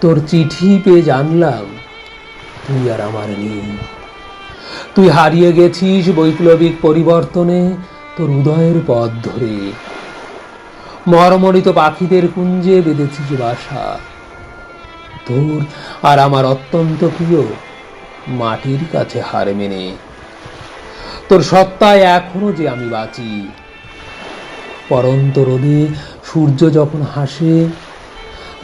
তোর চিঠি পেয়ে জানলাম, তুই আর আমার নেই। তুই হারিয়ে গেছিস বৈপ্লবিক পরিবর্তনে তোর উদয়ের পথ ধরে। মরমরিত পাখিদের কুঞ্জে বেঁধেছিস বাসা। তোর আর আমার অত্যন্ত প্রিয় মাটির কাছে হার মেনে। তোর সত্তায় এখনও যে আমি বাঁচি। পরন্ত রোদে সূর্য যখন হাসে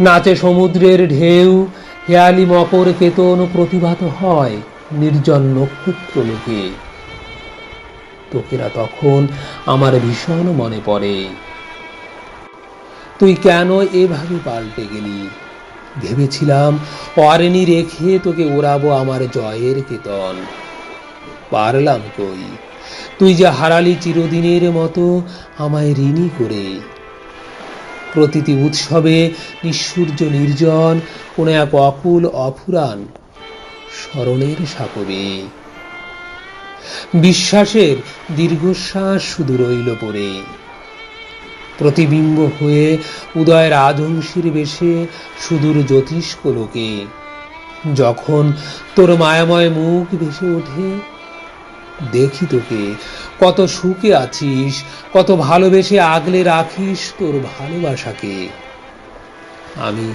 নাচে সমুদ্রের ঢেউ, হেয়ালি মকর কেতন প্রতিভাত হয় নির্জন নক্ষত্র লোকে। তোকেরা তখন আমার ভীষণ মনে পড়ে। তুই কেন এভাবে পাল্টে গেলি? ভেবেছিলাম অরেনি রেখে তোকে ওড়াবো আমার জয়ের কেতন। পারলাম কই? তুই যে হারালি চিরদিনের মতো আমায় ঋণী করে। প্রতিটি উৎসবে নিঃসূর্য নির্জন, কোন এক অকুল অফুরান স্মরণের সাকবে বিশ্বাসের দীর্ঘশ্বাস শুধু রইল পড়ে। প্রতিবিম্ব হয়ে উদয়ের আধংশীর বেশে সুদূর জ্যোতিষ্ক লোকে। যখন তোর মায়াময় মুখ ভেসে ওঠে দেখি তোকে। কত সুখে আছিস, কত ভালোবেসে আগলে রাখিস তোর ভালোবাসাকে। আমি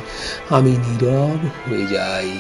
আমি নীরব হয়ে যাই।